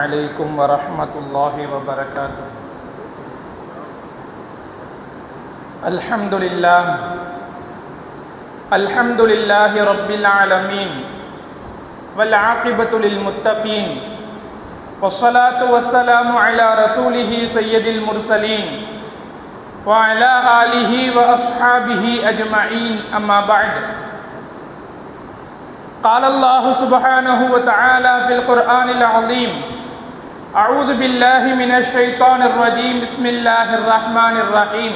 عليكم ورحمة الله وبركاته. الحمد لله. الحمد لله رب العالمين. والعاقبة للمتقين. والصلاة والسلام على رسوله سيد المرسلين. وعلى آله وأصحابه أجمعين. أما بعد. قال الله سبحانه وتعالى في القرآن العظيم أعوذ بالله من الشيطان الرجيم. بسم الله الرحمن الرحيم.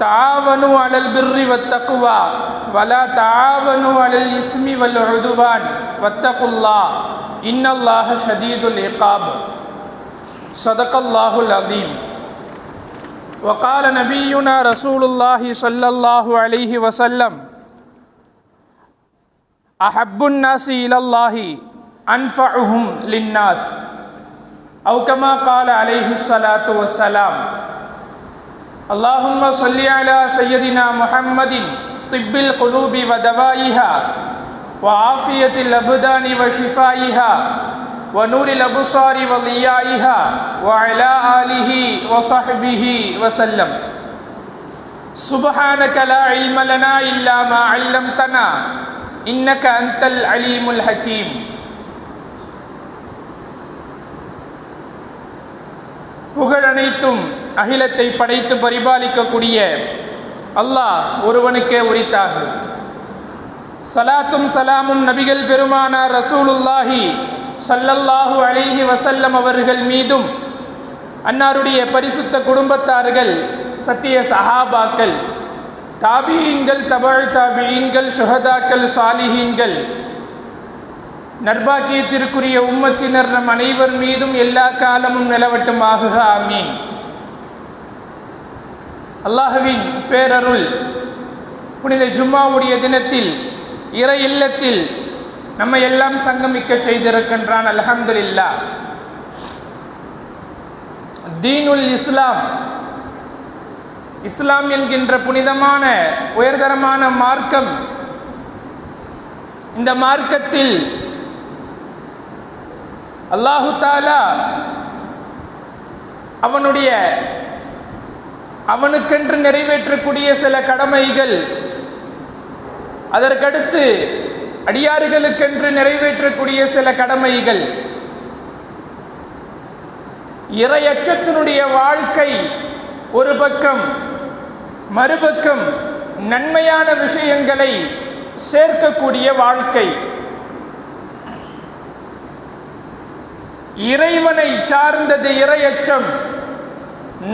تعاونوا على البر والتقوى ولا تعاونوا على الإثم والعدوان. واتقوا الله. إن الله شديد العقاب. صدق الله العظيم. وقال نبينا رسول الله صلى الله عليه وسلم أحب الناس إلى الله أنفعهم للناس. أو كما قال عليه الصلاة والسلام اللهم صل على سيدنا محمد طب القلوب ودوائها وعافية الأبدان وشفائها ونور الأبصار وضيائها وعلى آله وصحبه وسلم. سبحانك لا علم لنا إلا ما علمتنا إنك أنت العليم الحكيم. புகழ் அனைத்தும் அகிலத்தை படைத்து பரிபாலிக்கக்கூடிய அல்லாஹ் ஒருவனுக்கே உரித்தாக. சலாத்தும் சலாமும் நபிகள் பெருமானார் ரசூலுல்லாஹி சல்லல்லாஹு அலிஹி வசல்லம் அவர்கள் மீதும் அன்னாருடைய பரிசுத்த குடும்பத்தார்கள் சத்திய சஹாபாக்கள் தாபியீன்கள் தபாழ் தாபியீன்கள் சுஹதாக்கள் சாலிஹீன்கள் நர்பாக்கியத்திற்குரிய உம்மத்தினர் நம் அனைவர் மீதும் எல்லா காலமும் நிலவட்டுமாக ஆமீன். அல்லாஹுவின் பேரருள் புனித ஜும்மாவுடைய தினத்தில் இறை இல்லத்தில் நம்மை எல்லாம் சங்கமிக்க செய்திருக்கின்றான் அலமதுல்லா தீனுல் இஸ்லாம் இஸ்லாம் என்கின்ற புனிதமான உயர்தரமான மார்க்கம் இந்த மார்க்கத்தில் அல்லாஹு தாலா அவனுடைய அவனுக்கென்று நிறைவேற்றக்கூடிய சில கடமைகள் அதற்கடுத்து அடியார்களுக்கென்று நிறைவேற்றக்கூடிய சில கடமைகள். இறையற்றத்தினுடைய வாழ்க்கை ஒரு பக்கம் மறுபக்கம் நன்மையான விஷயங்களை சேர்க்கக்கூடிய வாழ்க்கை. இறைவனை சார்ந்தது இரையச்சம்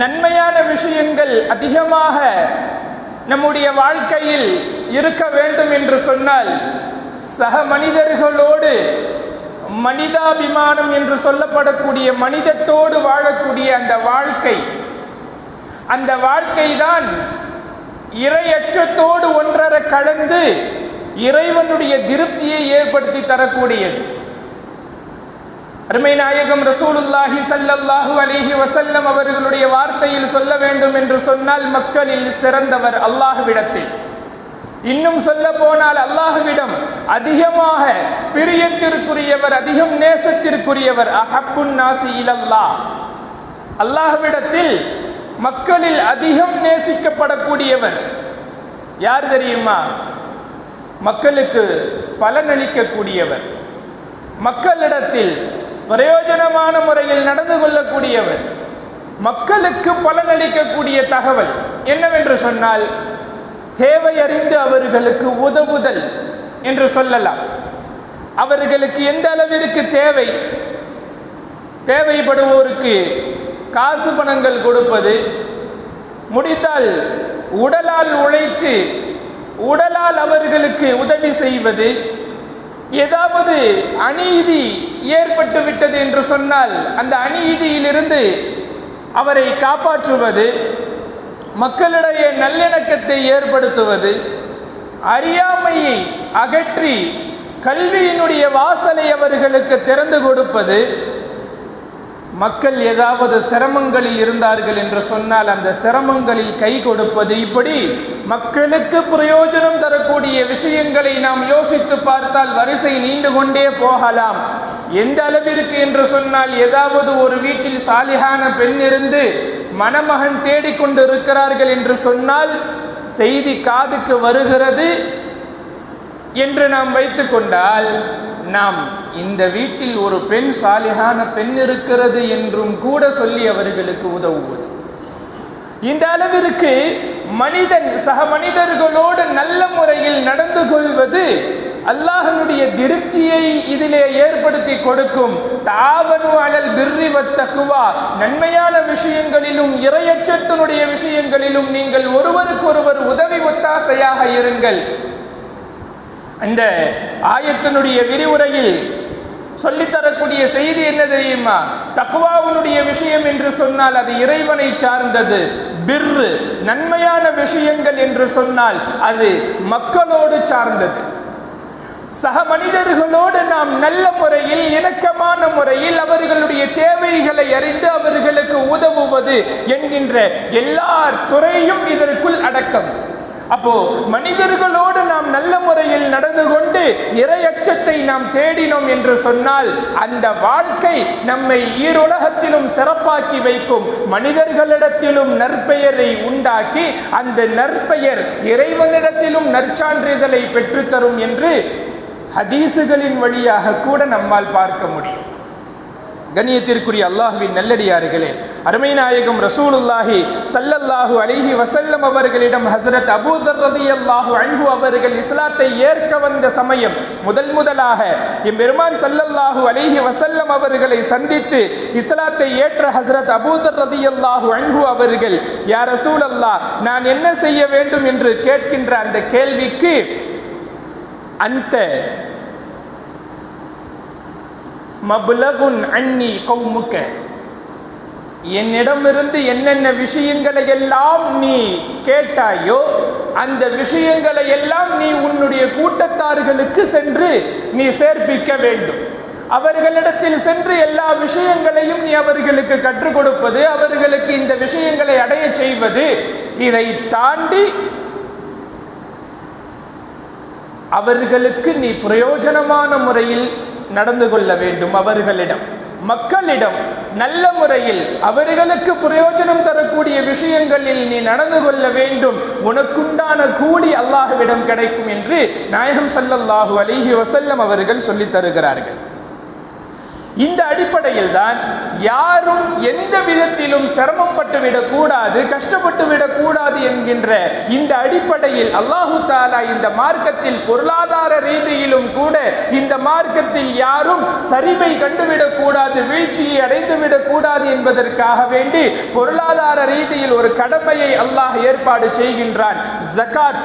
நன்மையான விஷயங்கள் அதிகமாக நம்முடைய வாழ்க்கையில் இருக்க வேண்டும் என்று சொன்னால் சக மனிதர்களோடு மனிதாபிமானம் என்று சொல்லப்படக்கூடிய மனிதத்தோடு வாழக்கூடிய அந்த வாழ்க்கை அந்த வாழ்க்கை தான் இறையற்றத்தோடு ஒன்றரை கலந்து இறைவனுடைய திருப்தியை ஏற்படுத்தி தரக்கூடியது. அருமை நாயகம் ரசூலுல்லாஹி சல்லல்லாஹு அலிஹி வசல்லம் அவர்களுடைய வார்த்தையில் சொல்ல வேண்டும் என்று சொன்னால் மக்களில் சிறந்தவர் அல்லாஹுவிடத்தில். இன்னும் சொல்ல போனால் அல்லாஹுவிடம் அதிகமாக பிரியத்திற்குரியவர் அதிகம் நேசத்திற்குரியவர் அஹப்புன் நாசி இலல்லா அல்லாஹுவிடத்தில் மக்களில் அதிகம் நேசிக்கப்படக்கூடியவர் யார் தெரியுமா? மக்களுக்கு பலனளிக்கக்கூடியவர். மக்களிடத்தில் பிரயோஜனமான முறையில் நடந்து கொள்ளக்கூடியவர். மக்களுக்கு பலனளிக்கக்கூடிய தகவல் என்னவென்று சொன்னால் தேவை அறிந்து அவர்களுக்கு உதவுதல் என்று சொல்லலாம். அவர்களுக்கு எந்த அளவிற்கு தேவை? தேவைப்படுவோருக்கு காசு பணங்கள் கொடுப்பது முடிந்தால் உடலால் உழைத்து உடலால் அவர்களுக்கு உதவி செய்வது ஏதாவது அநீதி ஏற்பட்டு விட்டது என்று சொன்னால் அந்த அநீதியிலிருந்து அவரை காப்பாற்றுவது மக்களிடையே நல்லிணக்கத்தை ஏற்படுத்துவது அறியாமையை அகற்றி கல்வியினுடைய வாசலை அவர்களுக்கு திறந்து கொடுப்பது மக்கள் ஏதாவது சிரமங்களில் இருந்தார்கள் என்று சொன்னால் அந்த சிரமங்களில் கை கொடுப்பது இப்படி மக்களுக்கு பிரயோஜனம் தரக்கூடிய விஷயங்களை நாம் யோசித்து பார்த்தால் வரிசை நீண்டு கொண்டே போகலாம். எந்த அளவிற்கு என்று சொன்னால் ஏதாவது ஒரு வீட்டில் சாலிகான பெண் இருந்து மணமகன் தேடிக்கொண்டு இருக்கிறார்கள் என்று சொன்னால் செய்தி காதுக்கு வருகிறது என்று நாம் வைத்துக்கொண்டால் நாம் இந்த வீட்டில் ஒரு பெண் சாலிகான பெண் இருக்கிறது என்றும் கூட சொல்லி அவர்களுக்கு உதவுவது. இந்த அளவிற்கு மனிதன் சக மனிதர்களோடு நல்ல முறையில் நடந்து கொள்வது அல்லாஹனுடைய திருப்தியை இதிலே ஏற்படுத்தி கொடுக்கும். தாவனு அழல் பிர்ரி வத்தகுவா நன்மையான விஷயங்களிலும் இரையச்சத்தினுடைய விஷயங்களிலும் நீங்கள் ஒருவருக்கொருவர் உதவி ஒத்தாசையாக இருங்கள். இந்த ஆயத்தினுடைய விரிவுரையில் சொல்லித்தரக்கூடிய செய்தி என்ன தெரியுமா? தக்குவாவுனுடைய விஷயம் என்று சொன்னால் அது இறைவனை சார்ந்தது. பிர்ரு நன்மையான விஷயங்கள் என்று சொன்னால் அது மக்களோடு சார்ந்தது. சக மனிதர்களோடு நாம் நல்ல முறையில் இணக்கமான முறையில் அவர்களுடைய தேவைகளை அறிந்து அவர்களுக்கு உதவுவது என்கின்ற எல்லா துறையும் இதற்குள் அடக்கம். அப்போ மனிதர்களோடு நாம் நல்ல முறையில் நடந்து கொண்டு இரையச்சத்தை நாம் தேடினோம் என்று சொன்னால் அந்த வாழ்க்கை நம்மை ஈருலகத்திலும் சிறப்பாக்கி வைக்கும். மனிதர்களிடத்திலும் நற்பெயரை உண்டாக்கி அந்த நற்பெயர் இறைவனிடத்திலும் நற்சான்றிதழை பெற்றுத்தரும் என்று ஹதீசுகளின் வழியாக கூட நம்மால் பார்க்க முடியும். கண்ணியத்திற்குரிய அல்லாஹுவின் நல்லடியார்களே அருமை நாயகம் ரசூலுல்லாஹி சல்லல்லாஹு அலிஹி வசல்லம் அவர்களிடம் ஹசரத் அபூதர் ரதி அல்லாஹு அன்ஹு அவர்கள் இஸ்லாத்தை ஏற்க வந்த சமயம் முதல் முதலாக எம்பெருமான் சல்லல்லாஹு அலிஹி வசல்லம் அவர்களை சந்தித்து இஸ்லாத்தை ஏற்ற ஹசரத் அபூதர் ரதி அல்லாஹு அன்ஹு அவர்கள் யார் ரசூல் அல்லாஹ் நான் என்ன செய்ய வேண்டும்? என்று கேட்கின்ற அந்த கேள்விக்கு அந்த மபுலகுன் அன்னி கௌமுக்க என்னிடமிருந்து என்னென்ன விஷயங்களை எல்லாம் நீ கேட்டாயோ அந்த விஷயங்களை எல்லாம் நீ உன்னுடைய கூட்டத்தார்களுக்கு சென்று நீ சேர்ப்பிக்க வேண்டும். அவர்களிடத்தில் சென்று எல்லா விஷயங்களையும் நீ அவர்களுக்கு கற்றுக் கொடுப்பது அவர்களுக்கு இந்த விஷயங்களை அடைய செய்வது இதை தாண்டி அவர்களுக்கு நீ பிரயோஜனமான முறையில் நடந்து கொள்ள வேண்டும் அவர்களிடம். மக்களிடம் நல்ல முறையில் அவர்களுக்கு பிரயோஜனம் தரக்கூடிய விஷயங்களில் நீ நடந்து கொள்ள வேண்டும். உனக்குண்டான கூலி அல்லாஹுவிடம் கிடைக்கும் என்று நாயகம் சல்லல்லாஹு அலிஹி வசல்லம் அவர்கள் சொல்லித் தருகிறார்கள். இந்த அடிப்படையில் தான் யாரும் எந்த விதத்திலும் சிரமம் பட்டு விடக்கூடாது கஷ்டப்பட்டு விடக்கூடாது என்கின்ற இந்த அடிப்படையில் அல்லாஹு தாலா இந்த மார்க்கத்தில் பொருளாதார ரீதியிலும் கூட இந்த மார்க்கத்தில் யாரும் சரிவை கண்டுவிடக்கூடாது வீழ்ச்சியை அடைந்துவிடக்கூடாது என்பதற்காக வேண்டி பொருளாதார ரீதியில் ஒரு கடமையை அல்லாஹ் ஏற்பாடு செய்கின்றான். ஜகாத்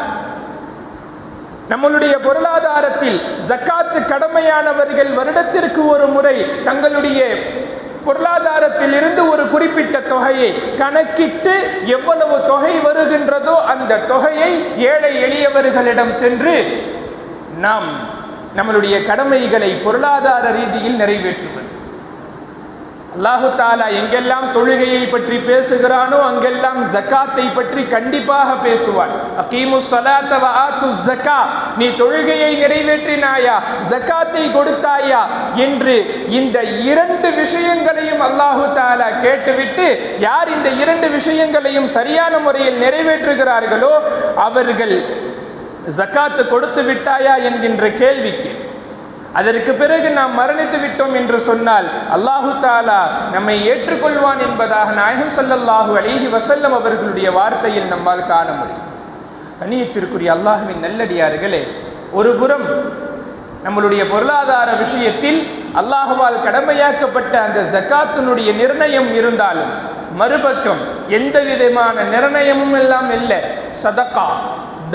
நம்மளுடைய பொருளாதாரத்தில் ஜக்காத்து கடமையானவர்கள் வருடத்திற்கு ஒரு முறை தங்களுடைய பொருளாதாரத்தில் இருந்து ஒரு குறிப்பிட்ட தொகையை கணக்கிட்டு எவ்வளவு தொகை வருகின்றதோ அந்த தொகையை ஏழை எளியவர்களிடம் சென்று நாம் நம்மளுடைய கடமைகளை பொருளாதார ரீதியில் நிறைவேற்றுவது. அல்லாஹு தாலா எங்கெல்லாம் தொழுகையை பற்றி பேசுகிறானோ அங்கெல்லாம் ஜக்காத்தை பற்றி கண்டிப்பாக பேசுவான். அகீமு ஸலாத்த ஆத்து ஜக்கா நீ தொழுகையை நிறைவேற்றினாயா? ஜக்காத்தை கொடுத்தாயா? என்று இந்த இரண்டு விஷயங்களையும் அல்லாஹு தாலா கேட்டுவிட்டு யார் இந்த இரண்டு விஷயங்களையும் சரியான முறையில் நிறைவேற்றுகிறார்களோ அவர்கள் ஜக்காத்து கொடுத்து விட்டாயா என்கின்ற கேள்விக்கு அதற்கு பிறகு நாம் மரணித்து விட்டோம் என்று சொன்னால் அல்லாஹு தாலா நம்மை ஏற்றுக்கொள்வான் என்பதாக நாயகம் சொல்லல்லாஹு அலிஹி வசல்லம் அவர்களுடைய வார்த்தையில் நம்மால் காண முடியும். கணியத்திற்குரிய அல்லாஹுவின் நல்லடியார்களே ஒரு புறம் நம்மளுடைய பொருளாதார விஷயத்தில் அல்லாஹுவால் கடமையாக்கப்பட்ட அந்த ஜக்காத்தினுடைய நிர்ணயம் இருந்தாலும் மறுபக்கம் எந்த விதமான நிர்ணயமும் எல்லாம் இல்லை. சதக்கா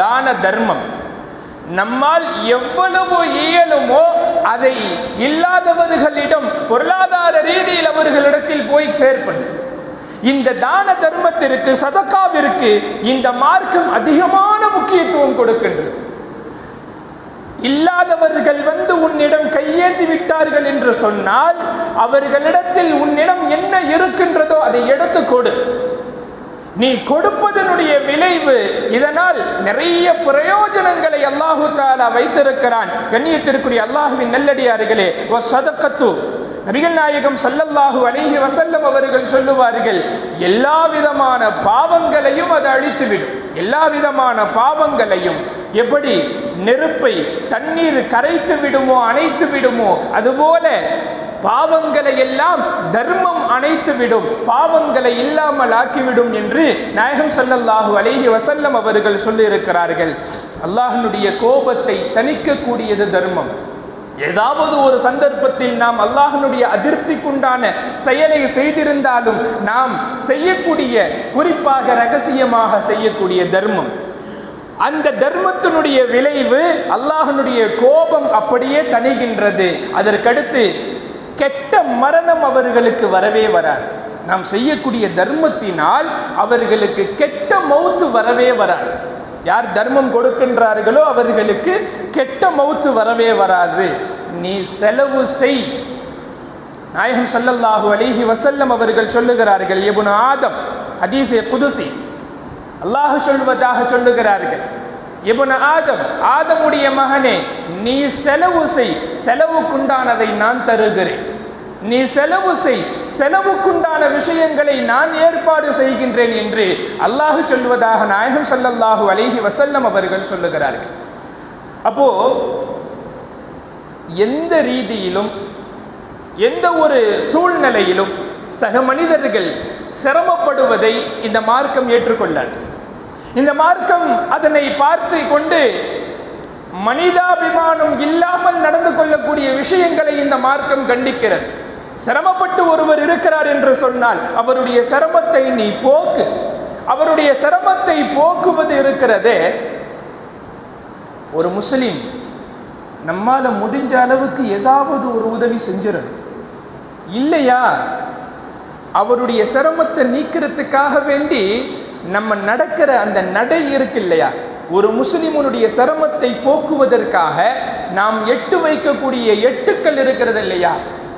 தான தர்மம். நம்மால் எவ்வளவு இயலுமோ அதை இல்லாதவர்களிடம் பொருளாதார ரீதியில் அவர்களிடத்தில் போய் சேர்ப்பது. இந்த தான தர்மத்திற்கு சதக்காவிற்கு இந்த மார்க்கம் அதிகமான முக்கியத்துவம் கொடுக்கின்றது. இல்லாதவர்கள் வந்து உன்னிடம் கையேந்தி விட்டார்கள் என்று சொன்னால் அவர்களிடத்தில் உன்னிடம் என்ன இருக்கின்றதோ அதை எடுத்து கொடு. நீ கொடுப்பதனுடைய விளைவு இதனால் நிறைய பிரயோஜனங்களை அல்லாஹு தாலா வைத்திருக்கிறான். கண்ணியத்திற்குரிய அல்லாஹுவின் நல்லடியார்களே ஓ சதக்கத்து நபிகள் நாயகம் சல்லல்லாஹு அலிஹி வசல்லம் அவர்கள் சொல்லுவார்கள் எல்லா விதமான பாவங்களையும் அது அழித்துவிடும். எல்லா விதமான பாவங்களையும் எப்படி? நெருப்பை தண்ணீர் கரைத்து விடுமோ அணைத்து விடுமோ அதுபோல பாவங்களை எல்லாம் தர்மம் அணைத்து விடும் பாவங்களை இல்லாமல் ஆக்கிவிடும் என்று நாயகம் சல்லல்லாஹு அலேஹி வசல்லம் அவர்கள் சொல்லியிருக்கிறார்கள். அல்லாஹனுடைய கோபத்தை தணிக்கக்கூடியது தர்மம். ஏதாவது ஒரு சந்தர்ப்பத்தில் நாம் அல்லாஹனுடைய அதிருப்திக்குண்டான செயலை செய்திருந்தாலும் நாம் செய்யக்கூடிய குறிப்பாக ரகசியமாக செய்யக்கூடிய தர்மம். அந்த தர்மத்தினுடைய விளைவு அல்லாஹனுடைய கோபம் அப்படியே தணிகின்றது. அதற்கடுத்து கெட்ட மரணம் அவர்களுக்கு வரவே வராது. நாம் செய்யக்கூடிய தர்மத்தினால் அவர்களுக்கு கெட்ட மௌத்து வரவே வராது. யார் தர்மம் கொடுக்கின்றார்களோ அவர்களுக்கு கெட்ட மௌத்து வரவே வராது. நீ செலவு செய். நாயகம் சல்லல்லாஹு அலிஹி வசல்லம் அவர்கள் சொல்லுகிறார்கள் எபுன் ஆதம் ஹதீசே புதுசி அல்லாஹ் சொல்வதாக சொல்லுகிறார்கள். இப்னு ஆதம் ஆதமுடைய மகனே நீ செலவு செய் செலவுக்குண்டானதை நான் தருகிறேன். நீ செலவு செய் செலவுக்குண்டான விஷயங்களை நான் ஏற்பாடு செய்கின்றேன் என்று அல்லாஹு சொல்வதாக நாயகம் சல்லல்லாஹு அலைஹி வசல்லம் அவர்கள் சொல்லுகிறார்கள். அப்போ எந்த ரீதியிலும் எந்த ஒரு சூழ்நிலையிலும் சக மனிதர்கள் சிரமப்படுவதை இந்த மார்க்கம் ஏற்றுக்கொள்ளாது. இந்த மார்க்கம் அதனை பார்த்து கொண்டு மனிதாபிமானம் இல்லாமல் நடந்து கொள்ளக்கூடிய விஷயங்களை இந்த மார்க்கம் கண்டிக்கிறது. சிரமப்பட்டு ஒருவர் இருக்கிறார் என்று சொன்னால் அவருடைய சிரமத்தை நீ போக்கு. அவருடைய சிரமத்தை போக்குவது இருக்கிறதே. ஒரு முஸ்லீம் நம்மால முடிஞ்ச அளவுக்கு ஏதாவது ஒரு உதவி செஞ்சிடணும். இல்லையா? அவருடைய சிரமத்தை நீக்கிறதுக்காக வேண்டி நம்ம நடக்கிற அந்த நடை இருக்கு இல்லையா? ஒரு முஸ்லிமனுடைய சிரமத்தை போக்குவதற்காக நாம் எட்டு வைக்கக்கூடிய எட்டுக்கள் இருக்கிறது இல்லையா?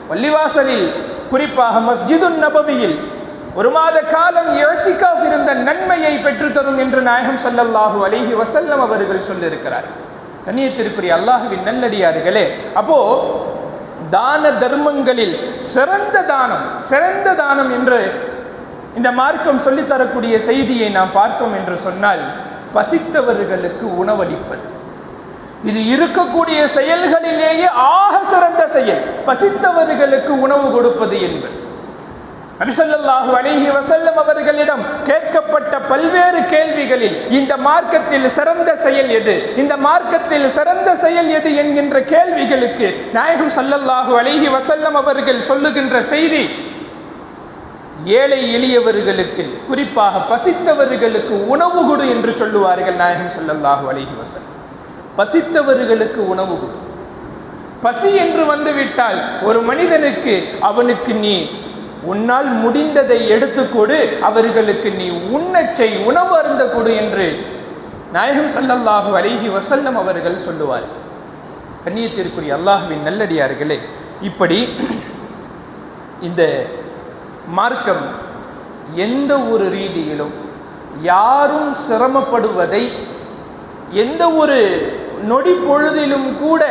பள்ளிவாசலில் குறிப்பாக மஸ்ஜிதுன் நபவியில் ஒரு மாத காலம் எழுத்திக்காஃப் இருந்த நன்மையை பெற்றுத்தரும் என்று நாயகம் ஸல்லல்லாஹு அலிஹி வசல்லம் அவர்கள் சொல்லியிருக்கிறார். கண்ணியத்திற்குரிய அல்லாஹுவின் நல்லடியார்களே அப்போ தான தர்மங்களில் சிறந்த தானம் சிறந்த தானம் என்று இந்த மார்க்கம் சொல்லித்தரக்கூடிய செய்தியை நாம் பார்த்தோம் என்று சொன்னால் பசித்தவர்களுக்கு உணவளிப்பது. இது இருக்கக்கூடிய செயல்களிலேயே ஆக சிறந்த செயல். பசித்தவர்களுக்கு உணவு கொடுப்பது என்பது. நபிசல்லாஹு அலிஹி வசல்லம் அவர்களிடம் கேட்கப்பட்ட பல்வேறு கேள்விகளில் இந்த மார்க்கத்தில் சிறந்த செயல் எது? இந்த மார்க்கத்தில் சிறந்த செயல் எது என்கின்ற கேள்விகளுக்கு நாயகம் சல்லல்லாஹு அலிஹி வசல்லம் அவர்கள் சொல்லுகின்ற செய்தி ஏழை எளியவர்களுக்கு குறிப்பாக பசித்தவர்களுக்கு உணவு கொடு என்று சொல்லுவார்கள் நாயகம் சொல்லல்லாஹு அலிஹி வசல் பசித்தவர்களுக்கு உணவு கொடு. பசி என்று வந்துவிட்டால் ஒரு மனிதனுக்கு அவனுக்கு நீ உன்னால் முடிந்ததை எடுத்துக்கொடு அவர்களுக்கு நீ உண்ணச்சை செய் உணவு அருந்த கொடு என்று நாயகம் சல்லல்லாஹு அலிஹி வசல்லம் அவர்கள் சொல்லுவார்கள். கண்ணியத்திற்குரிய அல்லாஹுவின் நல்லடியார்களே இப்படி இந்த மார்க்கம் எந்த ஒரு ரீதியிலும் யாரும் சிரமப்படுவதை எந்த ஒரு நொடி பொழுதிலும் கூட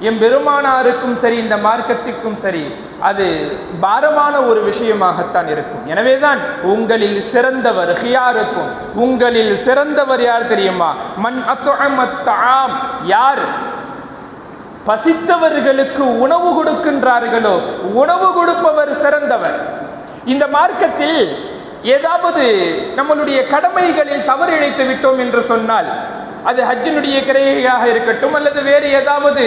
எம் பெருமானாருக்கும் சரி இந்த மார்க்கத்திற்கும் சரி அது பாரமான ஒரு விஷயமாகத்தான் இருக்கும். எனவேதான் உங்களில் சிறந்தவர் ஹியாருக்கும் உங்களில் சிறந்தவர் யார் தெரியுமா? மன் அத்துஅமத்தாம் யார்? பசித்தவர்களுக்கு உணவு கொடுக்கின்றார்களோ உணவு கொடுப்பவர் சிறந்தவர். இந்த மார்க்கத்தில் ஏதாவது நம்மளுடைய கடமைகளில் தவறு இழைத்து விட்டோம் என்று சொன்னால் அது ஹஜ்ஜினுடைய கிரையாக இருக்கட்டும் அல்லது வேறு ஏதாவது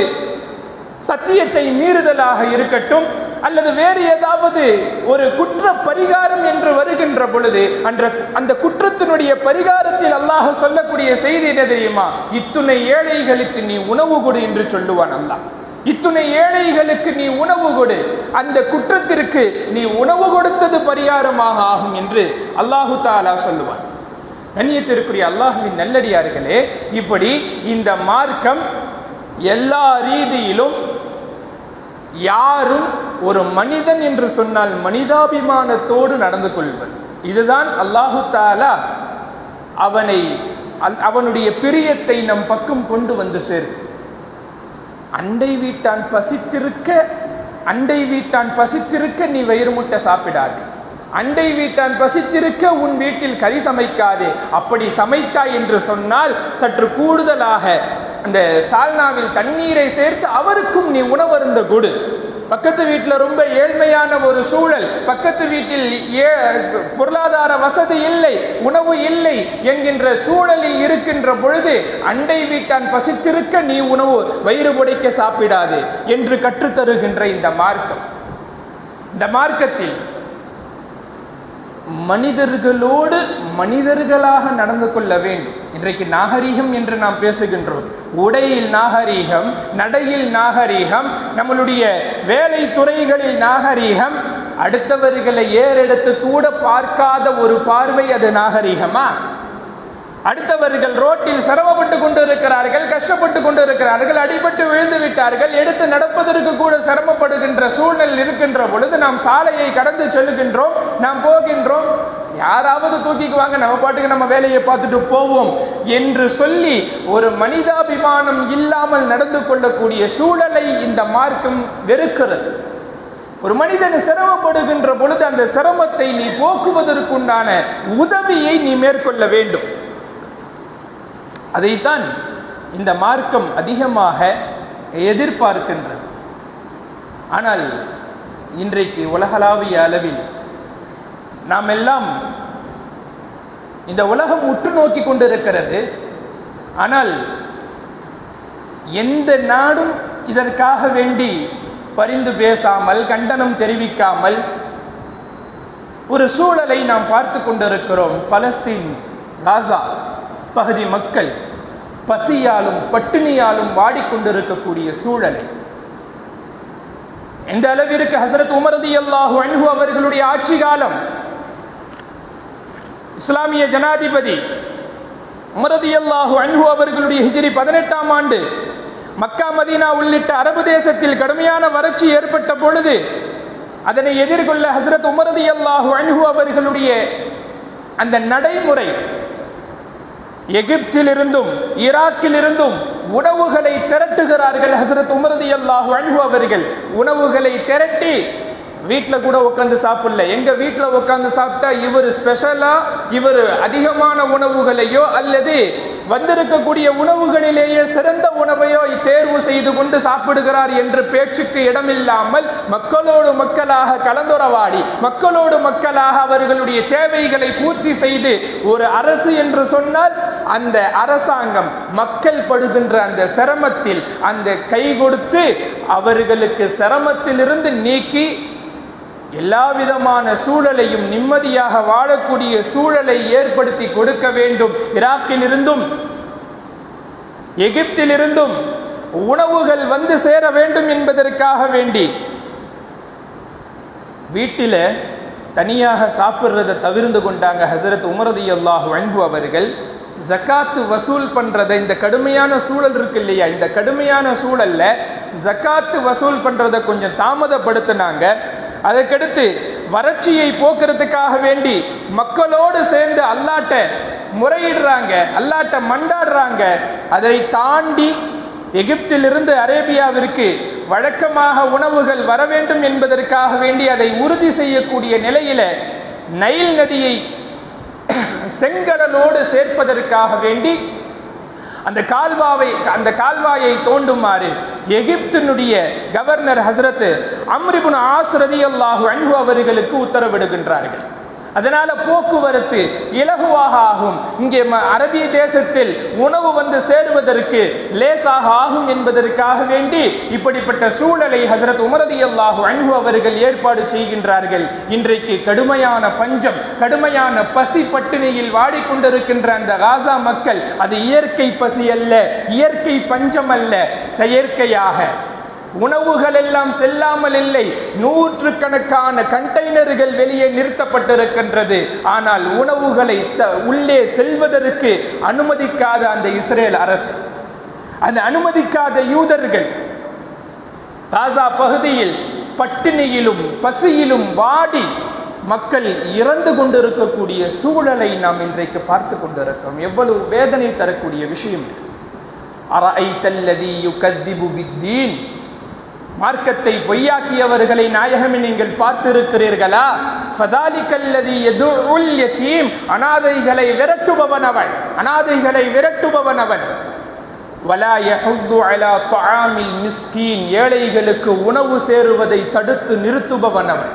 சத்தியத்தை மீறுதலாக இருக்கட்டும் அல்லது வேறு ஏதாவது ஒரு குற்ற பரிகாரம் என்று வருகின்ற பொழுது அன்ற அந்த குற்றத்தினுடைய பரிகாரத்தில் அல்லாஹ் சொல்லக்கூடிய செய்தி என்ன தெரியுமா? இத்துணை ஏழைகளுக்கு நீ உணவு கொடு என்று சொல்லுவான் அல்லாஹ். இத்துணை ஏழைகளுக்கு நீ உணவு கொடு. அந்த குற்றத்திற்கு நீ உணவு கொடுத்தது பரிகாரமாக ஆகும் என்று அல்லாஹு தாலா சொல்லுவான். கண்ணியத்திற்குரிய அல்லாஹுவின் நல்லடியார்களே இப்படி இந்த மார்க்கம் எல்லா ரீதியிலும் யாரும் ஒரு மனிதன் என்று சொன்னால் மனிதாபிமானத்தோடு நடந்து கொள்வது. இதுதான் அல்லாஹு தாலா அவனை அவனுடைய பிரியத்தை நம் பக்கம் கொண்டு வந்து சேரும் அண்டை வீட்டான் பசித்திருக்க அண்டை வீட்டான் பசித்திருக்க நீ வயிறு முட்டை சாப்பிடாது. அண்டை வீட்டான் பசித்திருக்க உன் வீட்டில் கறி சமைக்காதே. அப்படி சமைத்தாய் என்று சொன்னால் சற்று கூடுதலாக அந்த சால்னாவில் தண்ணீரை சேர்த்து அவருக்கும் நீ உணவருந்த கொடு. பக்கத்து வீட்டில் ரொம்ப ஏழ்மையான ஒரு சூழல். பக்கத்து வீட்டில் ஏ பொருளாதார வசதி இல்லை உணவு இல்லை என்கின்ற சூழலில் இருக்கின்ற பொழுது அண்டை வீட்டான் பசித்திருக்க நீ உணவு வயிறு புடைக்க சாப்பிடாது என்று கற்றுத்தருகின்ற இந்த மார்க்கம். இந்த மார்க்கத்தில் மனிதர்களோடு மனிதர்களாக நடந்து கொள்ள வேண்டும். இன்றைக்கு நாகரீகம் என்று நாம் பேசுகின்றோம். உடையில் நாகரீகம் நடையில் நாகரீகம் நம்மளுடைய வேலை துறைகளில் நாகரீகம் அடுத்தவர்களை ஏறெடுத்து கூட பார்க்காத ஒரு பார்வை அது நாகரீகமா? அடுத்தவர்கள் ரோட்டில் சிரமப்பட்டு கொண்டு இருக்கிறார்கள் கஷ்டப்பட்டு கொண்டு இருக்கிறார்கள் அடிபட்டு விழுந்து விட்டார்கள் எடுத்து நடப்பதற்கு கூட சிரமப்படுகின்ற சூழ்நிலை இருக்கின்ற பொழுது நாம் சாலையை கடந்து செல்லுகின்றோம் நாம் போகின்றோம். யாராவது தூக்கிக்குவாங்க நம்ம பாட்டுக்கு நம்ம வேலையை பார்த்துட்டு போவோம் என்று சொல்லி ஒரு மனிதாபிமானம் இல்லாமல் நடந்து கொள்ளக்கூடிய சூழலை இந்த மார்க்கம் வெறுக்கிறது. ஒரு மனிதன் சிரமப்படுகின்ற பொழுது அந்த சிரமத்தை நீ போக்குவதற்குண்டான உதவியை நீ மேற்கொள்ள வேண்டும். அதைத்தான் இந்த மார்க்கம் அதிகமாக எதிர்பார்க்கின்றது. ஆனால் இன்றைக்கு உலகளாவிய அளவில் நாம் எல்லாம் இந்த உலகம் உற்று நோக்கி கொண்டிருக்கிறது. ஆனால் எந்த நாடும் இதற்காக வேண்டி பரிந்து பேசாமல் கண்டனம் தெரிவிக்காமல் ஒரு சூழலை நாம் பார்த்து கொண்டிருக்கிறோம். Palestine Gaza. பகுதி மக்கள் பசியாலும் பட்டினியாலும் வாடிக்கொண்டிருக்கக்கூடிய சூழலை. எந்த அளவிற்கு ஹசரத் உமரதி அல்லாஹு அன்ஹு அவர்களுடைய ஆட்சி காலம் இஸ்லாமிய ஜனாதிபதி உமரதி அல்லாஹு அன்ஹு அவர்களுடைய ஹிஜிரி பதினெட்டாம் ஆண்டு மக்கா மதீனா உள்ளிட்ட அரபு தேசத்தில் கடுமையான வறட்சி ஏற்பட்ட பொழுது அதனை எதிர்கொள்ள ஹசரத் உமரதி அல்லாஹு அன்ஹு அவர்களுடைய அந்த நடைமுறை எகிப்திலிருந்தும் ஈராக்கிலிருந்தும் உணவுகளை திரட்டுகிறார்கள் ஹசரத் உமரதி அல்லாஹு அன்பு அவர்கள். உணவுகளை திரட்டி வீட்டில் கூட உட்காந்து சாப்பிடல. எங்கள் வீட்டில் உட்காந்து சாப்பிட்டா இவர் ஸ்பெஷலாக இவர் அதிகமான உணவுகளையோ அல்லது வந்திருக்கக்கூடிய உணவுகளிலேயே சிறந்த உணவையோ தேர்வு செய்து கொண்டு சாப்பிடுகிறார் என்ற பேச்சுக்கு இடமில்லாமல் மக்களோடு மக்களாக கலந்துரவாடி மக்களோடு மக்களாக அவர்களுடைய தேவைகளை பூர்த்தி செய்து ஒரு அரசு என்று சொன்னால் அந்த அரசாங்கம் மக்கள் படுகின்ற அந்த சிரமத்தில் அந்த கை கொடுத்து அவர்களுக்கு சிரமத்திலிருந்து நீக்கி எல்லா விதமான சூழலையும் நிம்மதியாக வாழக்கூடிய சூழலை ஏற்படுத்தி கொடுக்க வேண்டும். ஈராக்கிலிருந்தும் எகிப்திலிருந்தும் உணவுகள் வந்து சேர வேண்டும் என்பதற்காக வேண்டி வீட்டில் தனியாக சாப்பிட்றதை தவிர்ந்து கொண்டாங்க ஹசரத் உமரது அல்லாஹு அன்ஹு அவர்கள். ஜக்காத்து வசூல் பண்றதை இந்த கடுமையான சூழல் இருக்கு இல்லையா? இந்த கடுமையான சூழல்ல ஜக்காத்து வசூல் பண்றதை கொஞ்சம் தாமதப்படுத்தினாங்க. அதற்கடுத்து வறட்சியை போக்குறதுக்காக வேண்டி மக்களோடு சேர்ந்து அல்லாட்ட முறையிடுறாங்க அல்லாட்ட மண்டாடுறாங்க. அதை தாண்டி எகிப்திலிருந்து அரேபியாவிற்கு வழக்கமாக உணவுகள் வர வேண்டும் என்பதற்காக வேண்டி அதை உறுதி செய்யக்கூடிய நிலையில நைல் நதியை செங்கடலோடு சேர்ப்பதற்காக வேண்டி அந்த கால்வாவை அந்த கால்வாயை தோண்டுமாறு எகிப்தினுடைய கவர்னர் ஹசரத் அம்ரிபுன் ஆசுரதி அல்லாஹு அன்பு அவர்களுக்கு உத்தரவிடுகின்றார்கள். அதனால போக்குவரத்து இலகுவாக ஆகும். இங்கே ம- அரபிய தேசத்தில் உணவு வந்து சேருவதற்கு லேசாக ஆகும் என்பதற்காக வேண்டி இப்படிப்பட்ட சூழலை ஹசரத் உமரதி அல்லாஹு அன்ஹு அவர்கள் ஏற்பாடு செய்கின்றார்கள். இன்றைக்கு கடுமையான பஞ்சம் கடுமையான பசி பட்டினியில் வாடிக்கொண்டிருக்கின்ற அந்த காசா மக்கள் அது இயற்கை பசி அல்ல இயற்கை பஞ்சம் அல்ல செயற்கையாக. உணவுகள் எல்லாம் செல்லாமல் இல்லை. நூற்று கணக்கான கண்டெய்னர்கள் வெளியே நிறுத்தப்பட்டிருக்கின்றது. ஆனால் உணவுகளை த- உள்ளே செல்வதற்கு அனுமதிக்காத அந்த இஸ்ரேல் அரசு அந்த அனுமதிக்காத யூதர்கள் காசா பகுதியில் பட்டினியிலும் பசியிலும் வாடி மக்கள் இறந்து கொண்டிருக்கக்கூடிய சூழலை நாம் இன்றைக்கு பார்த்து கொண்டிருக்கிறோம். எவ்வளவு வேதனை தரக்கூடிய விஷயம் இது. அரஐத்தல்லதி யுகத்திபு பித்தீன். மார்க்கத்தை பொய்யாக்கியவர்களை நாயகமே நீங்கள் பார்த்திருக்கிறீர்களா? ஃபதாலிக்கல்லதி யதுஉல் யதீம். அனாதைகளை விரட்டுபவன் அவன். அனாதைகளை விரட்டுபவன் அவன். வலா யஹுது அலா துஆமில் மிஸ்கீன். ஏழைகளுக்கு உணவு சேருவதை தடுத்து நிறுத்துபவன் அவன்.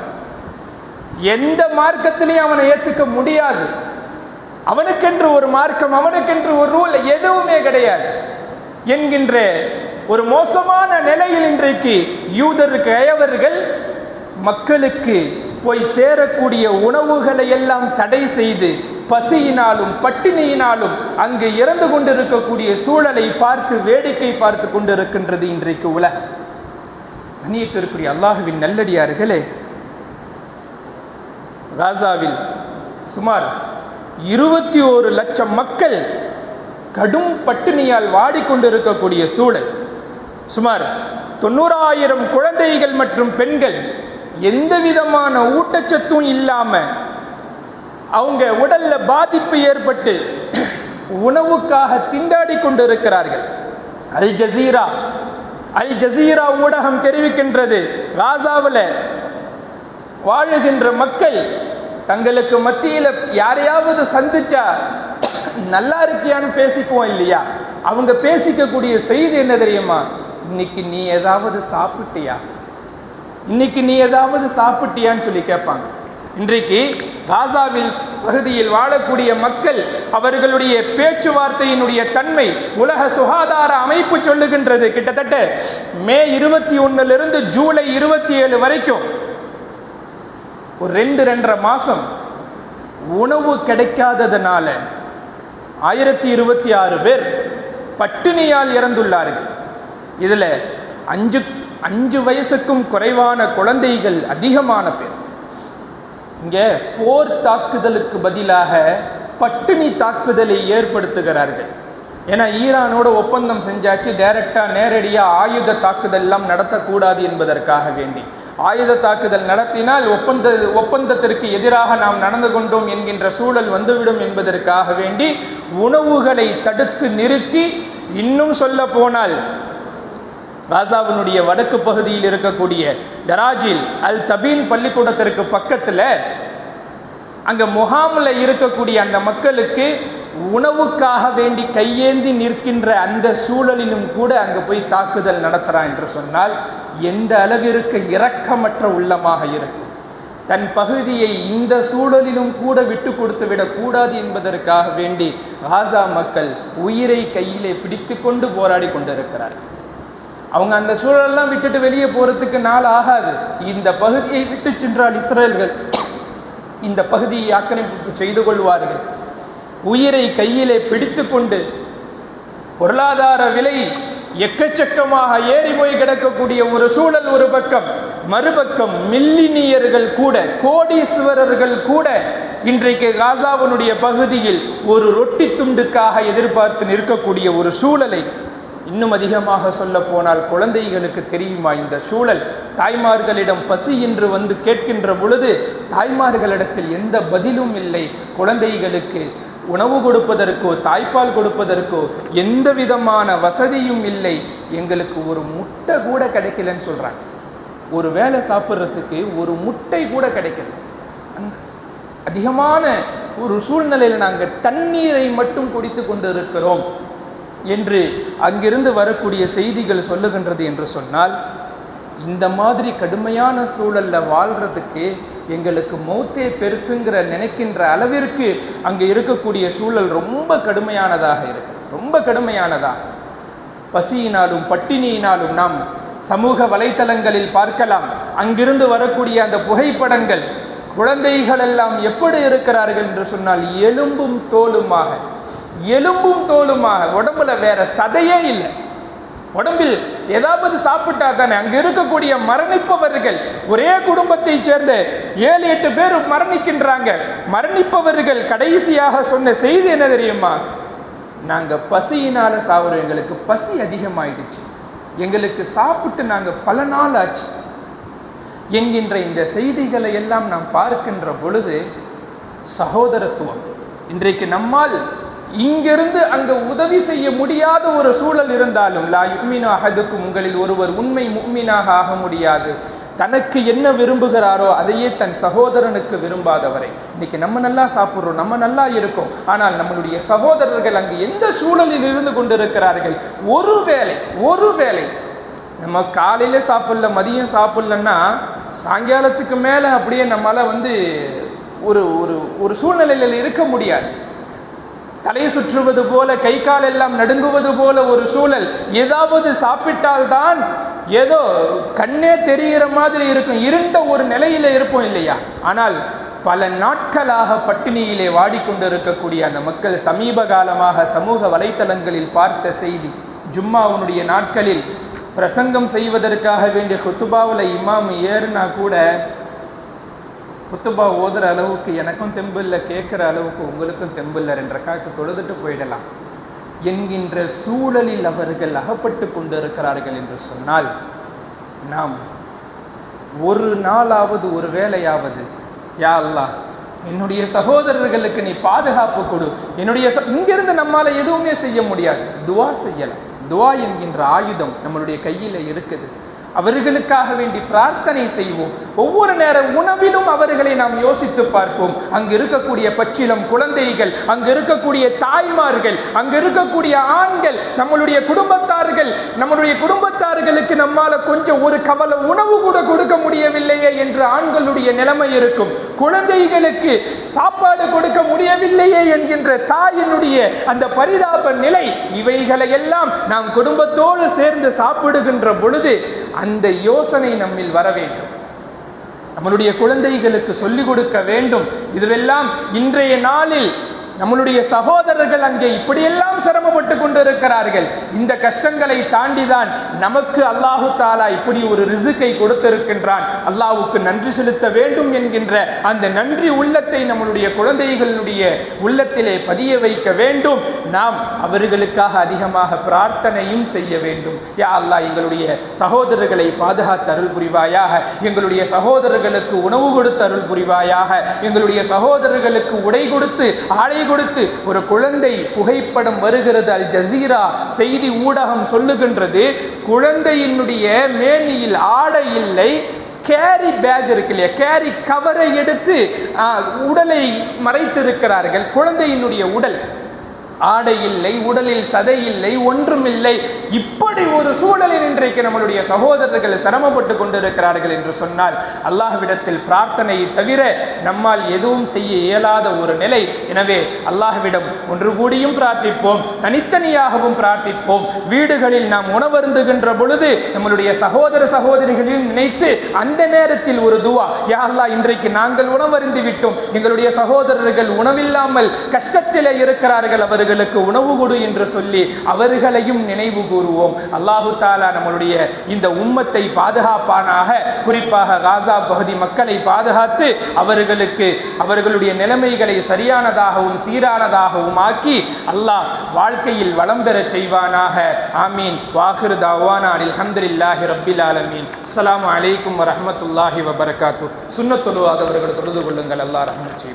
எந்த மார்க்கத்திலையும் அவனை ஏத்துக்க முடியாது. அவனுக்கென்று ஒரு மார்க்கம் அவனுக்கென்று ஒரு ரூல் எதுவுமே கிடையாது. என்கின்ற ஒரு மோசமான நிலையில் இன்றைக்கு யூதர் கயவர்கள் மக்களுக்கு போய் சேரக்கூடிய உணவுகளை எல்லாம் தடை செய்து பசியினாலும் பட்டினியினாலும் அங்கு இறந்து கொண்டிருக்கக்கூடிய சூழலை பார்த்து வேடிக்கை பார்த்து கொண்டிருக்கின்றது இன்றைக்கு உலகம். அந்நியத்திற்குரிய அல்லாஹுவின் நல்லடியார்களே காசாவில் சுமார் இருபத்தி ஓரு லட்சம் மக்கள் கடும் பட்டினியால் வாடிக்கொண்டிருக்கக்கூடிய சூழல். சுமார் தொண்ணூறாயிரம் குழந்தைகள் மற்றும் பெண்கள் எந்த விதமான ஊட்டச்சத்தும் இல்லாமல் அவங்க உடல்ல பாதிப்பு ஏற்பட்டு உணவுக்காக திண்டாடி கொண்டிருக்கிறார்கள். அல் ஜசீரா அல் ஜசீரா ஊடகம் தெரிவிக்கின்றது காசாவில் வாழுகின்ற மக்கள் தங்களுக்கு மத்தியில் யாரையாவது சந்திச்சா நல்லா இருக்கியான்னு பேசிக்குவோம் இல்லையா? அவங்க பேசிக்கக்கூடிய செய்தி என்ன தெரியுமா? இன்னைக்கு நீ ஏதாவது சாப்பிட்டியா? இன்னைக்கு நீ ஏதாவது சாப்பிட்டியான்னு சொல்லி கேட்பாங்க. இன்றைக்கு காசாவில் பகுதியில் வாழக்கூடிய மக்கள் அவர்களுடைய பேச்சுவார்த்தையினுடைய தன்மை உலக சுகாதார அமைப்பு சொல்லுகின்றது. கிட்டத்தட்ட மே இருபத்தி ஒன்னுலிருந்து ஜூலை இருபத்தி ஏழு வரைக்கும் ஒரு ரெண்டு ரெண்டரை மாசம் உணவு கிடைக்காததுனால ஆயிரத்தி இருபத்தி ஆறு பேர் பட்டினியால் இறந்துள்ளார்கள். இதில் அஞ்சு அஞ்சு வயசுக்கும் குறைவான குழந்தைகள் அதிகமான பேர். இங்கே போர் தாக்குதலுக்கு பதிலாக பட்டினி தாக்குதலை ஏற்படுத்துகிறார்கள். ஏன்னா ஈரானோட ஒப்பந்தம் செஞ்சாச்சு டைரக்டாக நேரடியாக ஆயுத தாக்குதல் எல்லாம் நடத்தக்கூடாது என்பதற்காக வேண்டி. ஆயுத தாக்குதல் நடத்தினால் ஒப்பந்த ஒப்பந்தத்திற்கு எதிராக நாம் நடந்து கொண்டோம் என்கின்ற சூழல் வந்துவிடும் என்பதற்காக வேண்டி உணவுகளை தடுத்து நிறுத்தி இன்னும் சொல்ல போனால் காசாவினுடைய வடக்கு பகுதியில் இருக்கக்கூடிய டராஜில் அல் தபீன் பள்ளிக்கூடத்திற்கு பக்கத்தில் அங்கே முகாமில் இருக்கக்கூடிய அந்த மக்களுக்கு உணவுக்காக வேண்டி கையேந்தி நிற்கின்ற அந்த சூழலிலும் கூட அங்கே போய் தாக்குதல் நடத்துகிறான் என்று சொன்னால் எந்த அளவிற்கு இரக்கமற்ற உள்ளமாக இருக்கும். தன் பகுதியை இந்த சூழலிலும் கூட விட்டு கொடுத்து விடக்கூடாது என்பதற்காக வேண்டி காசா மக்கள் உயிரை கையிலே பிடித்து கொண்டு போராடி கொண்டிருக்கிறார்கள். அவங்க அந்த சூழலெல்லாம் விட்டுட்டு வெளியே போகிறதுக்கு நாள் ஆகாது. இந்த பகுதியை விட்டு சென்றால் இஸ்ரேல்கள் இந்த பகுதியை ஆக்கிரமிப்பு செய்து கொள்வார்கள். உயிரை கையிலே பிடித்து கொண்டு பொருளாதார விலை எக்கச்சக்கமாக ஏறி போய் கிடக்கக்கூடிய ஒரு சூழல் ஒரு பக்கம் மறுபக்கம் மில்லினியர்கள் கூட கோடீஸ்வரர்கள் கூட இன்றைக்கு காசாவினுடைய பகுதியில் ஒரு ரொட்டி துண்டுக்காக எதிர்பார்த்து நிற்கக்கூடிய ஒரு சூழலை இன்னும் அதிகமாக சொல்ல போனால் குழந்தைகளுக்கு தெரியுமா இந்த சூழல்? தாய்மார்களிடம் பசி என்று வந்து கேட்கின்ற பொழுது தாய்மார்களிடத்தில் எந்த பதிலும் இல்லை. குழந்தைகளுக்கு உணவு கொடுப்பதற்கோ தாய்ப்பால் கொடுப்பதற்கோ எந்த விதமான வசதியும் இல்லை. எங்களுக்கு ஒரு முட்டை கூட கிடைக்கலன்னு சொல்கிறாங்க ஒரு வேலை சாப்பிட்றதுக்கு ஒரு முட்டை கூட கிடைக்கல. அதிகமான ஒரு சூழ்நிலையில் நாங்கள் தண்ணீரை மட்டும் குடித்து கொண்டு இருக்கிறோம் என்று அங்கிருந்து வரக்கூடிய செய்திகள் சொல்லுகின்றது என்று சொன்னால் இந்த மாதிரி கடுமையான சூழல்ல வாழ்கிறதுக்கு எங்களுக்கு மௌத்தே பெருசுங்கிற நினைக்கின்ற அளவிற்கு அங்கே இருக்கக்கூடிய சூழல் ரொம்ப கடுமையானதாக இருக்கு. ரொம்ப கடுமையானதாக. பசியினாலும் பட்டினியினாலும் நாம் சமூக வலைத்தளங்களில் பார்க்கலாம். அங்கிருந்து வரக்கூடிய அந்த புகைப்படங்கள் குழந்தைகள் எல்லாம் எப்படி இருக்கிறார்கள் என்று சொன்னால் எலும்பும் தோலுமாக. எலும்பும் தோலுமாக உடம்புல வேற சதையே இல்லை. உடம்பில் ஏதாவது சாப்பிட்டா தானே அங்கே இருக்கக்கூடிய மரணிப்பவர்கள் ஒரே குடும்பத்தை சேர்ந்த ஏழு எட்டு பேர் மரணிக்கின்றாங்க. மரணிப்பவர்கள் கடைசியாக சொன்ன செய்தி என்ன தெரியுமா? நாங்கள் பசியினால சாவுறோம் எங்களுக்கு பசி அதிகமாயிடுச்சு. எங்களுக்கு சாப்பிட்டு நாங்கள் பல நாள் ஆச்சு. என்கின்ற இந்த செய்திகளை எல்லாம் நாம் பார்க்கின்ற பொழுது சகோதரத்துவம் இன்றைக்கு நம்மால் இங்கிருந்து அங்கு உதவி செய்ய முடியாத ஒரு சூழல் இருந்தாலும் லா யுக்மினு அஹதுக்கும் உங்களில் ஒருவர் உண்மை முக்மினாக ஆக முடியாது. தனக்கு என்ன விரும்புகிறாரோ அதையே தன் சகோதரனுக்கு விரும்பாதவரை. இன்னைக்கு நம்ம நல்லா சாப்பிட்றோம் நம்ம நல்லா இருக்கோம். ஆனால் நம்மளுடைய சகோதரர்கள் அங்கு எந்த சூழலில் இருந்து கொண்டிருக்கிறார்கள்? ஒரு வேளை ஒரு வேளை நம்ம காலையில சாப்பிடல மதியம் சாப்பிடலன்னா சாயங்காலத்துக்கு மேலே அப்படியே நம்மளால் வந்து ஒரு ஒரு ஒரு சூழ்நிலையில் இருக்க முடியாது. தலை சுற்றுவது போல கை கால் எல்லாம் நடுங்குவது போல ஒரு சூழல். ஏதாவது சாப்பிட்டால்தான் ஏதோ கண்ணே தெரிகிற மாதிரி இருக்கும். இருண்ட ஒரு நிலையில இருப்போம் இல்லையா? ஆனால் பல நாட்களாக பட்டினியிலே வாடிக்கொண்டிருக்கக்கூடிய அந்த மக்கள் சமீப காலமாக சமூக வலைத்தளங்களில் பார்த்த செய்தி ஜும்மாவுனுடைய நாட்களில் பிரசங்கம் செய்வதற்காக வேண்டிய ஹுத்துபாவில் இமாம் ஏறுனா கூட குத்துபா ஓதுற அளவுக்கு எனக்கும் தெம்பு இல்லை கேட்குற அளவுக்கு உங்களுக்கும் தெம்பு இல்லை ரெண்டு காத்து தொழுதுட்டு போயிடலாம். என்கின்ற சூழலில் அவர்கள் அகப்பட்டு கொண்டிருக்கிறார்கள் என்று சொன்னால் நாம் ஒரு நாளாவது ஒரு வேலையாவது யா அல்லா என்னுடைய சகோதரர்களுக்கு நீ பாதுகாப்பு கொடு. என்னுடைய இங்கிருந்து நம்மால எதுவுமே செய்ய முடியாது. துவா செய்யலாம். துவா என்கின்ற ஆயுதம் நம்மளுடைய கையில் இருக்குது. அவர்களுக்காக வேண்டி பிரார்த்தனை செய்வோம். ஒவ்வொரு நேர உணவிலும் அவர்களை நாம் யோசித்து பார்ப்போம். அங்கு இருக்கக்கூடிய பச்சிலம் குழந்தைகள் அங்கு இருக்கக்கூடிய தாய்மார்கள் அங்கு இருக்கக்கூடிய ஆண்கள் நம்மளுடைய குடும்பத்தார்கள் நம்மளுடைய குடும்பத்தார்களுக்கு நம்மால கொஞ்சம் ஒரு கவலை உணவு கூட கொடுக்க முடியவில்லையே என்று ஆண்களுடைய நிலைமை இருக்கும். குழந்தைகளுக்கு சாப்பாடு கொடுக்க முடியவில்லையே என்கின்ற தாயினுடைய அந்த பரிதாப நிலை இவைகளை எல்லாம் நாம் குடும்பத்தோடு சேர்ந்து சாப்பிடுகின்ற பொழுது அந்த யோசனை நம்மில் வர வேண்டும். நம்மளுடைய குழந்தைகளுக்கு சொல்லிக் கொடுக்க வேண்டும். இதுவெல்லாம் இன்றைய நாளில் நம்மளுடைய சகோதரர்கள் அங்கே இப்படியெல்லாம் சிரமப்பட்டு கொண்டிருக்கிறார்கள். இந்த கஷ்டங்களை தாண்டிதான் நமக்கு அல்லாஹு தாலா இப்படி ஒரு ரிசுக்கை கொடுத்திருக்கின்றான். அல்லாஹுக்கு நன்றி செலுத்த வேண்டும் என்கின்ற அந்த நன்றி உள்ளத்தை நம்மளுடைய குழந்தைகளுடைய உள்ளத்திலே பதிய வைக்க வேண்டும். நாம் அவர்களுக்காக அதிகமாக பிரார்த்தனையும் செய்ய வேண்டும். யா அல்லாஹ் எங்களுடைய சகோதரர்களை பாதுகாத்து அருள் புரிவாயாக. எங்களுடைய சகோதரர்களுக்கு உணவு கொடுத்து அருள் புரிவாயாக. எங்களுடைய சகோதரர்களுக்கு உடை கொடுத்து ஆடை கொடுத்து ஒரு குழந்தை புகைப்படம் வருகிறது அல் ஜசீரா செய்தி ஊடகம் சொல்லுகின்றது குழந்தையினுடைய மேனியில் ஆடை இல்லை கேரி பேக் இருக்கு இல்லையா? கேரி கவரை எடுத்து உடலை மறைத்திருக்கிறார்கள் குழந்தையினுடைய உடல். ஆடை இல்லை உடலில் சதை இல்லை ஒன்றுமில்லை. இப்படி ஒரு சூழலில் இன்றைக்கு நம்மளுடைய சகோதரர்கள் சிரமப்பட்டு கொண்டிருக்கிறார்கள் என்று சொன்னால் அல்லாஹ்விடத்தில் பிரார்த்தனையை தவிர நம்மால் எதுவும் செய்ய இயலாத ஒரு நிலை. எனவே அல்லாஹ்விடம் ஒன்று கூடியும் பிரார்த்திப்போம் தனித்தனியாகவும் பிரார்த்திப்போம். வீடுகளில் நாம் உணவருந்துகின்ற பொழுது நம்மளுடைய சகோதர சகோதரிகளையும் நினைத்து அந்த நேரத்தில் ஒரு துவா யா அல்லாஹ் இன்றைக்கு நாங்கள் உணவருந்து விட்டோம் எங்களுடைய சகோதரர்கள் உணவில்லாமல் கஷ்டத்திலே இருக்கிறார்கள் அவர்களுக்கு உணவு கொடு என்று சொல்லி அவர்களையும் நினைவு கூறுவோம். அல்லாஹு தாலா நம்மளுடைய இந்த உம்மத்தை பாதுகாப்பானாக குறிப்பாக காசா பகுதி மக்களை பாதுகாத்து அவர்களுக்கு அவர்களுடைய நிலைமைகளை சரியானதாகவும் சீரானதாகவும் ஆக்கி அல்லாஹ் வாழ்க்கையில் வளம் பெற செய்வானாக. ஆமீன். வாஹிர் தாவானா அல்ஹம்துலில்லாஹி ரப்பில் ஆலமீன். அஸ்ஸலாமு அலைக்கும் வரஹ்மத்துல்லாஹி வபரகாத்து. சுன்னத் தொழுவாதவர்கள் தொழுது கொள்ளுங்கள். அல்லாஹ் ரஹ்மத் செய்வோம்